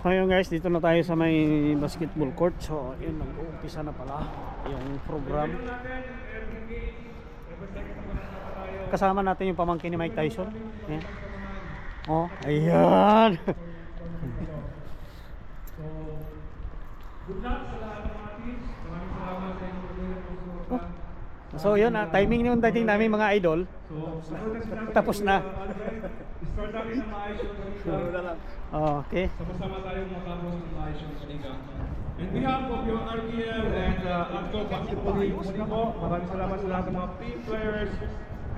Ayun guys, dito na tayo sa may basketball court. So, yun, nag-uumpisa na pala yung program. Kasama natin yung pamangkin ni Mike Tyson. Ayan. Oh, ayan. So yun, ah, timing yung dating namin mga idol. Tapos na. Start natin ng maayos yung. Oh, okay. Sama-sama tayong matapos ng maayos yung pagkakita. In behalf of yung RPL and uh, Atco Basketball muli po, maraming salamat sa lahat ng mga team players.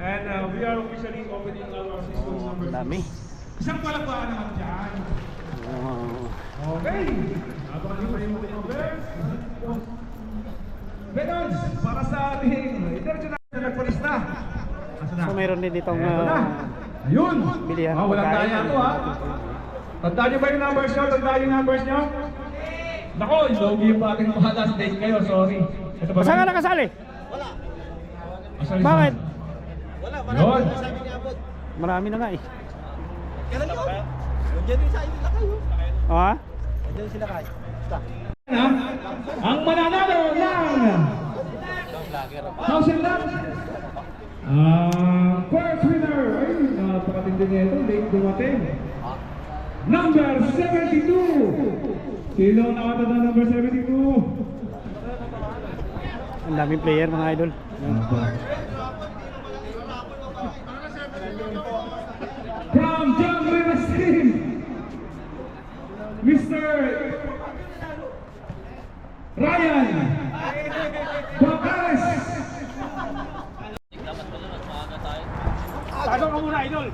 And uh, we are officially opening our season number Ang dami. Isang palakpakan naman dyan. Oh. Okay. Hindi pa yung mga Bears. Benons, para sa ating international na nagpulis na. So meron din ditong uh, Ayun! bilihan Ah, ng walang daya to ha. Tandaan niyo ba yung numbers niyo? Tandaan yung numbers niyo? Nako, logi yung ating mga last date kayo, sorry. Ito ba? Saan ka nakasali? Asali Bakit? Wala, Yun. Marami na nga eh. Kailan yun? Nandiyan din sa inyo na kayo. Oh, ha? Nandiyan sila kayo. Ang mananalo ng Thousand lang. Ah, first winner. Napakatindi niya ito. Late dumating. Number 72. Sino ang nakatanda number 72? Ang daming player mga idol. From John Rivers team, Mr. Ryan Bacares. Pasok ka muna idol.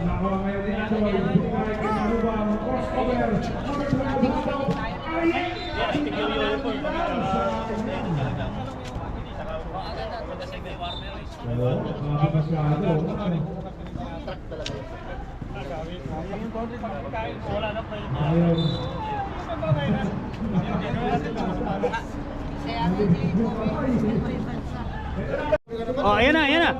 Nakawa ngayon ni Ando, ibigay kay Maruba ang crossover. Number 12, Ariel. Oo, nakakamasyado. Ayaw. Oh, ayan na, ayan na.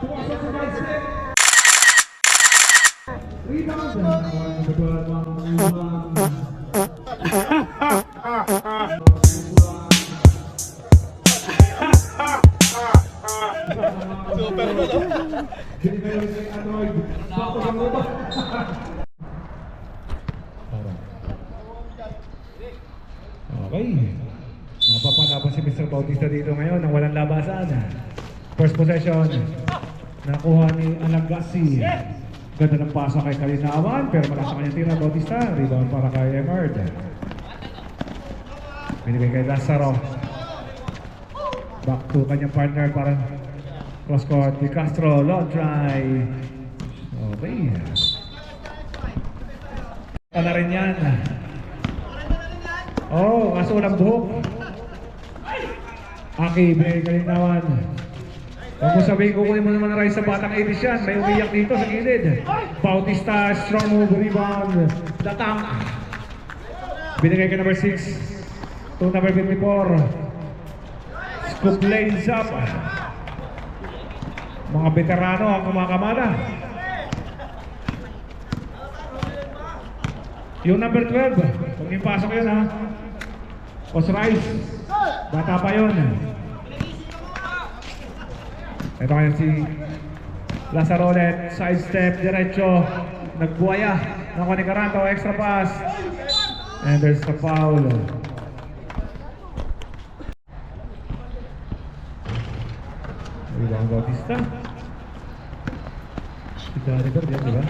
Possession. Nakuha ni Alagasi. Ganda ng pasa kay Kalinawan pero malakas sa kanyang tira Bautista. Rebound para kay Emerd. Binigay kay Lazaro. Back to kanyang partner para cross court. Di Castro, long try. Okay. Wala rin yan. Oh, kaso walang buhok. Aki, binigay kalinawan. Huwag mo sabihin, kukunin mo naman na rin sa batang 80s yan. May umiyak dito sa gilid. Bautista, strong move, rebound. Datang. Binigay ka number 6. To number 54. Scoop lanes up. Mga veterano ang kumakamala. Yung number 12, huwag yung pasok yun ha. Osrice, bata pa yun. Ito kaya si Lazarolet, side step, diretso, nagbuhaya, nakuha ni Caranto, extra pass. And there's a foul. Rebound Bautista. Ito, ito, ito, di ba?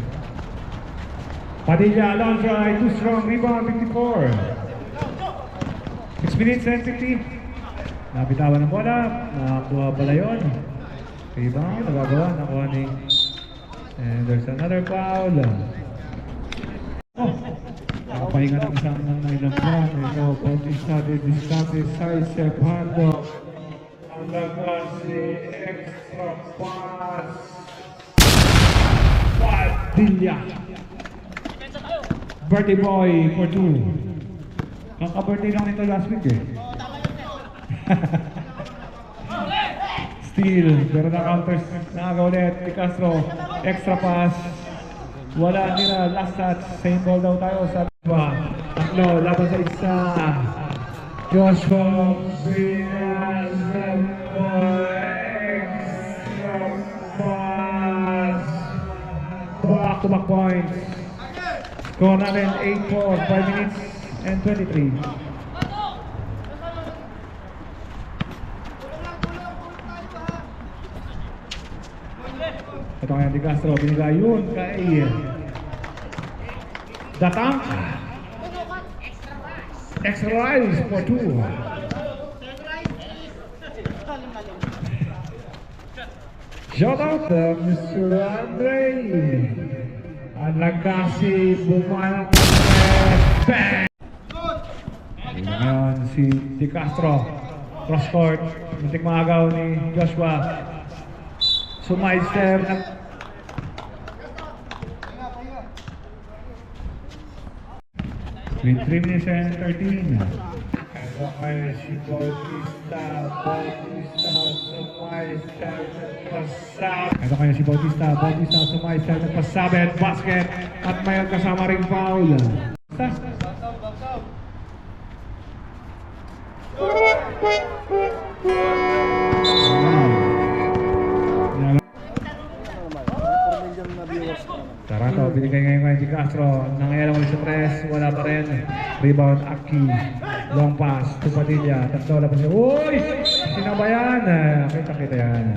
Padilla, long try, too strong, rebound, 54. 6 minutes and 50. Nabitawan ng bola, nakakuha pala yun. Rebound, nagagawa, nakuha ni... And there's another foul. Oh, nakapahinga ng isang ng ilang buwan. Ito, Bautista de Discate, side step, handle. Ang lagwas si extra pass. Padilla. Birthday boy for two. Kaka-birthday lang nito last week eh. Steal. Pero na-counters. Nakagawa ulit. Di Castro. Extra pass. Wala nila. Last touch. Same ball daw tayo sa dalawa. Tatlo. Laban sa isa. Joshua Binazabo. Extra pass. Back-to-back points. Score namin 8-4. 5 minutes and 23. Kaya di Castro, binigay yun kay Datang. Extra rise for two. Shout out to Mr. Andre. Alagasi bumanat ng Bang! Ngayon si Di Castro. Cross court. Muntik maagaw ni Joshua. Sumaister na with 3 minutes and 13. Ito kayo si Bautista, Bautista, Bautista, Sumaister, nagpasabit, basket, at may kasama ring foul. Basta. Tarato, binigay ngayon kay Di Castro. Nangyayari ulit sa press, wala pa rin. Rebound, Aki. Long pass, to Padilla. Tatlo, labas niya. Uy! Sinabayan. Kita-kita yan.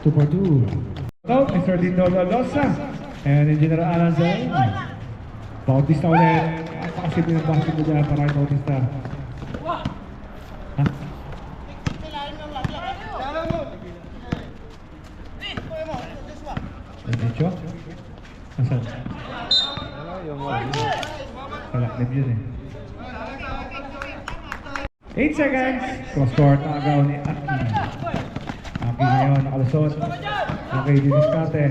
Two for two. Out, Mr. Dino Lolosa. And Engineer Alan Zay. Bautista ulit. Napakasimple ng basket mo dyan para kay Bautista. Ha? Kalaklib yun eh. 8 seconds. Cross court na agaw ni Aki. Aki ngayon nakalusot. Okay, diniskate.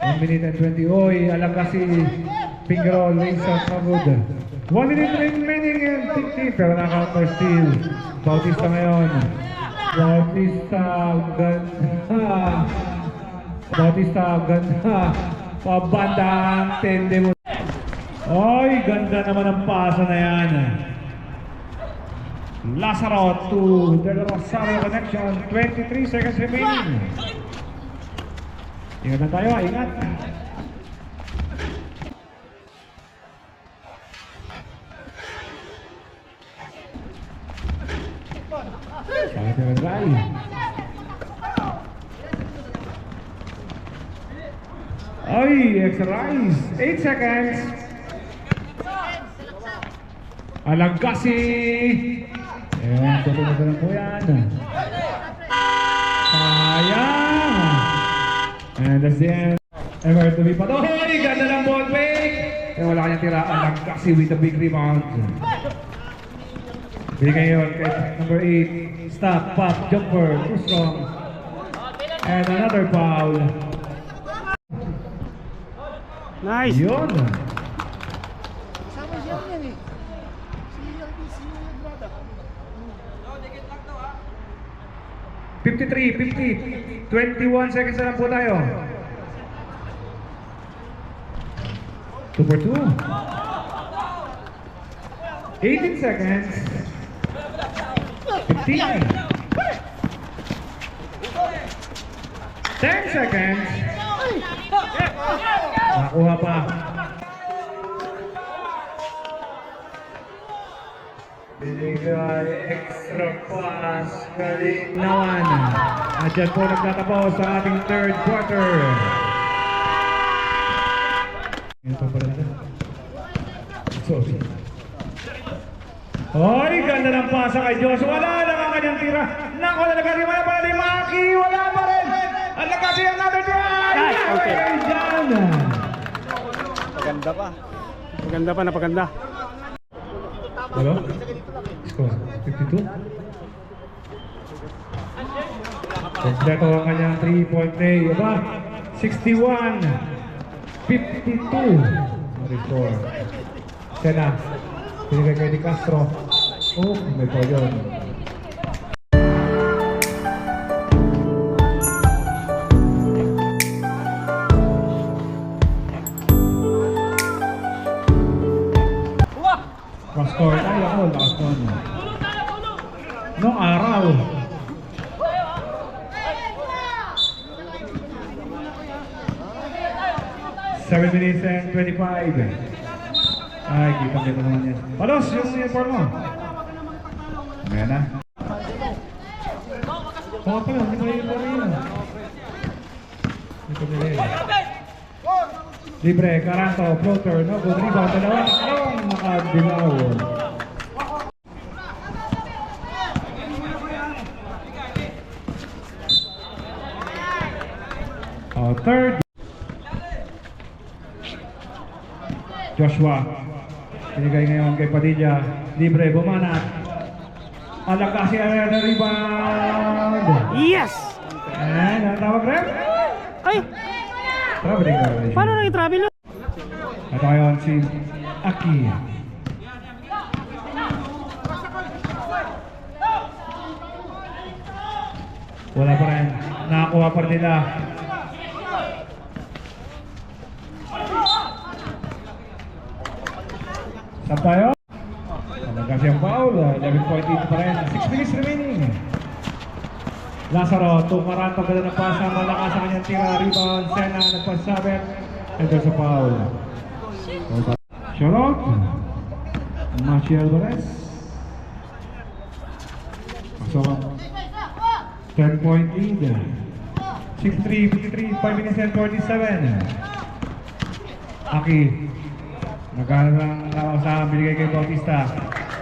1 minute and 20. Oy, alam kasi finger roll, raise out na good. 1 minute remaining and 15. Pero naka-counter steal. Bautista ngayon. Bautista, ganda. Bautista, ganda. Pabanda ang tende mo. Oy, ganda naman ang pasa na yan. Lazaro to the Rosario connection. 23 seconds remaining. Ingat na tayo, ingat. Sabi ng Rai. Ay, extra rise. 8 seconds. Alagasi. Ayan, tutunod na po yan. Sayang. And that's the end. Ever to be pa. Hoy, ganda ng ball fake. Eh, wala kanyang tira. Alagasi with a big rebound. Bigay yun kay number 8. Stop, pop, jumper, too strong. And another foul. Nice. Yun. Sama siya yan eh. Si LBC brother. 53, 50, 21 seconds na lang po tayo. 2 for 2. 18 seconds. 15. 10 seconds. Nakuha pa. Binigay extra pass kalinawan. At dyan po nagtatapos sa ating third quarter. Ito pala na. Sorry. Hoy, ganda ng pasa kay Diyos. Wala lang ang kanyang tira. Nako na nagkari wala pa ni Maki. Wala pa rin. At nakasi ang number 10. Nice, okay. Dyan. Ganda pa. Paganda pa, napaganda. Hello? Score, 52. Kompleto ang kanyang 3-point play. Aba, 61. 52. Ano score? Sena. Binigay kay Di Castro. Oh, may po yun. 25. Ay, kita kita naman yan. Palos, yung uniform mo. Ayan na. Oo pala, hindi ba yung laro yun? Hindi ko nila. Libre, Caranto, floater, no? Good rebound, dalawa. Anong nakabilaw? Oh, third. Joshua. Binigay ngayon kay Padilla. Libre, bumanat. Alak kasi ang rebound. Yes! And, ang tawag rep? Ay! Traveling violation. Paano nang i-travel? Ito ngayon si Aki. Wala pa rin. Nakakuha pa rin nila. Saan tayo? Talaga siyang foul. 11.8 pa rin. 6 minutes remaining. Lazaro, tumaranto ka na pasa. Malakas ang kanyang tira. Rebound. Sena, nagpasabit. And there's a foul. Charlotte. Machi Alvarez. Pasok ang 10 point lead. 63, 53, 5 minutes and 47. Aki. Nagkano lang ako sa binigay kay Bautista.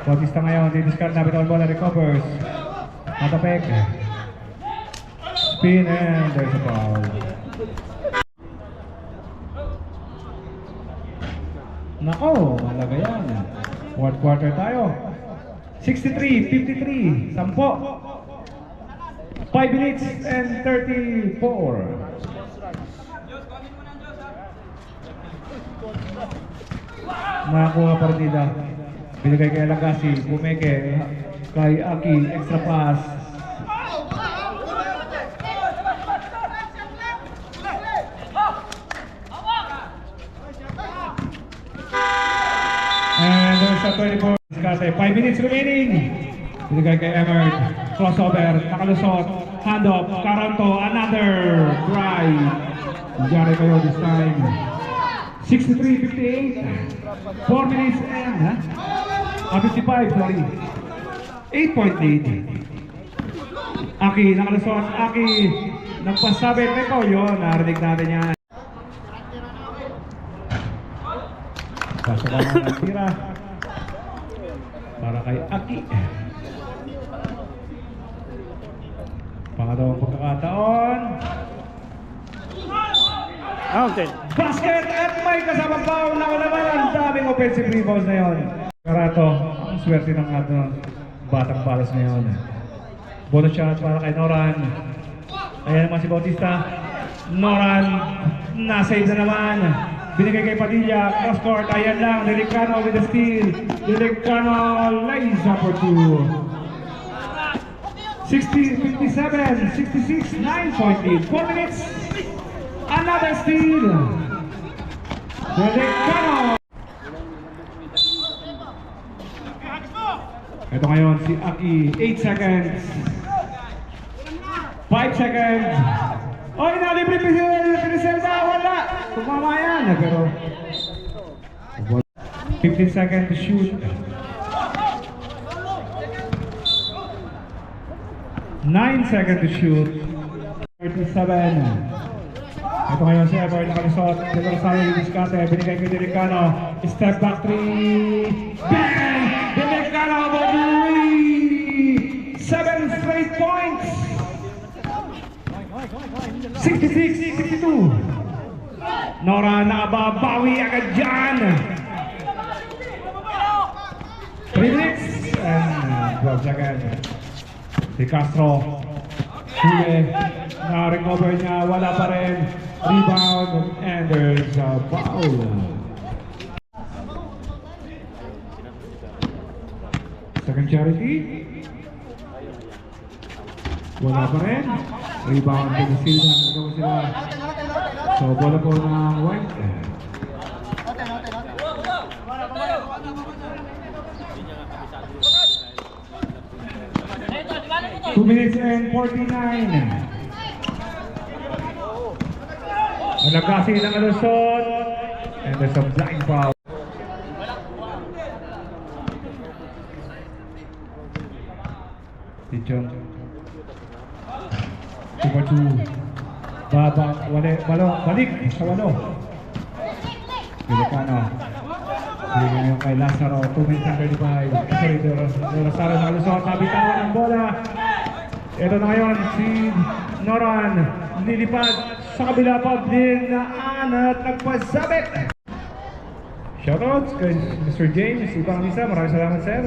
Bautista ngayon, didiscard na bitawan bola, recovers. Matapek. Spin and there's a foul. Nako, malaga yan. Fourth quarter tayo. 63, 53, 10. 5 minutes and 34. Nakakuha pa rin nila. Binigay kay Lagasi, Bumeke, kay Aki, extra pass. And there's a 24 Discarte. 5 minutes remaining. Binigay kay Emert. Crossover. Nakalusot. Hand off. Caranto. Another try. Nangyari kayo this time. 63-58. 4 minutes and... Huh? Ah, 55, sorry. 8 point lead. Aki, nakalusot. Aki, nagpasabit. Ito yun, narinig natin yan. Pasok mga tira. Para kay Aki. Pangalawang pagkakataon. Counted. Basket at may kasama foul na naman ang daming offensive rebounds na yun. Karato, ang swerte ng ano, batang balas na yun. Bonus shot para kay Noran. Ayan naman si Bautista. Noran, nasave na naman. Binigay kay Padilla, cross court, ayan lang, Delicano with the steal. Delicano lays up for two. 60, 57, 66, 9 point lead. 4 minutes. Another steal. Delicano. Ito ngayon si Aki, 8 seconds. 5 seconds. Oy, nalibre Piniselda, wala. Tumama yan, eh, pero... 15 seconds to shoot. 9 seconds to shoot. 37. Ito ngayon si Ever nakalusot. Dito sa yung diskate. Binigay kay Delicano. Step back three. Bang! Delicano three! Seven straight points! 66, 62. Nora nakababawi agad dyan. 3 minutes and 12 seconds. Si Castro. Huli. Na-recover niya. Wala pa rin. Rebound. And there's a foul. Second charity. Wala pa rin. Rebound to the Silva. Nagawa sila. So, bola po ng white. Two minutes and 49. Nagkasi ng alusot. And there's a blind foul. Tichon. Two for two. Baba, wale, walo, balik sa walo. Pilipano. Bili ngayon kay Lazaro, 2 minutes and 35. Sorry, Rosario na alusot. Nabitawan ang bola. Ito na ngayon si Noran. Lilipad sa kabila pa din na at nagpasabit. Shoutouts kay Mr. James Ibang Misa. Maraming salamat, sir.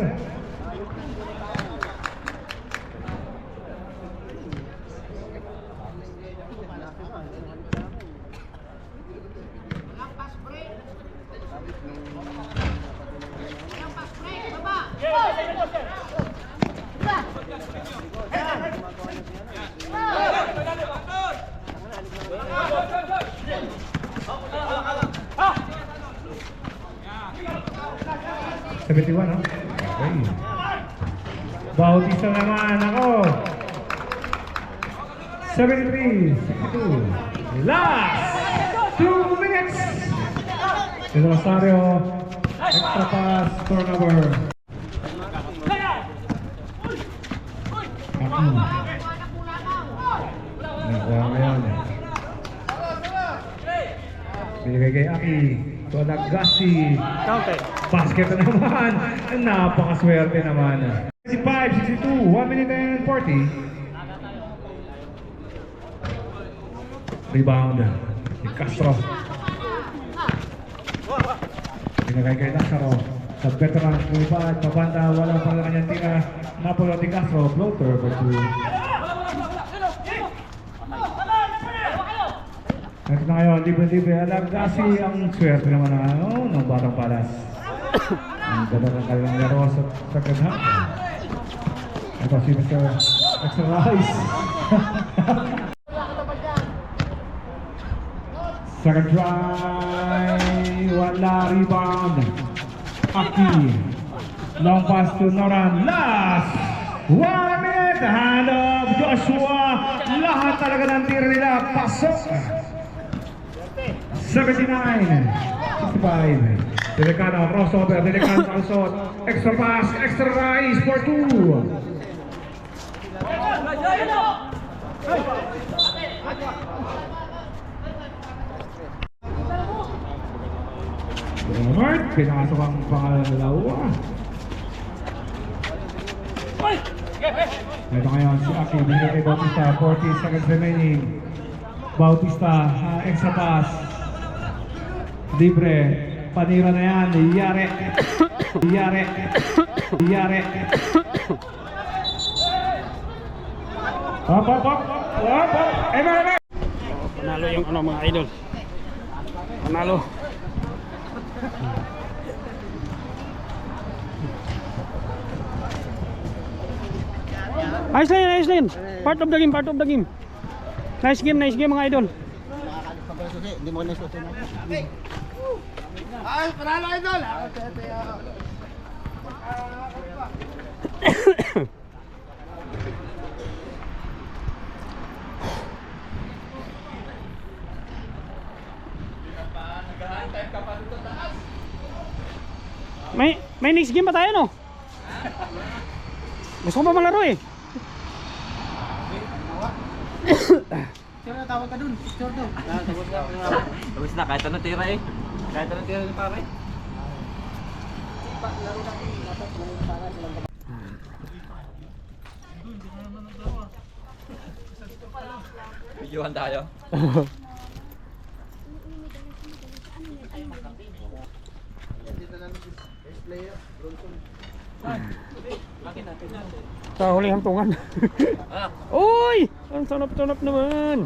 Seventy-one, no? Okay. Bautista naman ako. 73, 62. Last two minutes. De Rosario, extra pass, turnover. Binigay kay Aki. Tuanagasi. Counter. Basket na naman. Napakaswerte naman. 65, 62, 1 minute and 40. Rebound. Castro. Pinagay kay Lazaro. Sa veteran, lumipad, pabanda, wala pa rin kanyang tira. Napolo ni Castro, floater for two. Ito na ngayon, libre-libre. Alam kasi ang swerte naman ng, ano, ng Batang Palas. ang ganda ng kanilang laro sa second half. Ito si Mr. Extra Rice. second try, wala rebound. Aki. Long pass to Noran. Last! One minute! Hand of Joshua. Lahat talaga ng tira nila. Pasok! 79, 65. Delicano, crossover, Delicano, Alsot. Extra pass, extra rise for two. Robert, pinasok ang pangalan ng dalawa. Ito ngayon si Aki, binigay kay Bautista, 40 seconds remaining. Bautista, ah, extra pass. Libre. Panira na yan. Yare. Yare. Yare. Hop, hop, hop. Hop, hop. Emer, emer. Panalo yung ano mga idol. Panalo. Hmm. Ayos lang yun, ayos lang yun. Part of the game, part of the game. Nice game, nice game mga idol. Hindi mo na susunod. Ay, panalo idol! Ah, ah. May may next game pa tayo no? Gusto ko pa malaro eh. Sino tawag ka dun? Picture dun. Tapos na, kahit anong tira eh. Kahit anong tira ni pare. Videohan tayo. Sa huling hantungan. Ah, Uy! Ang sanap-sanap naman.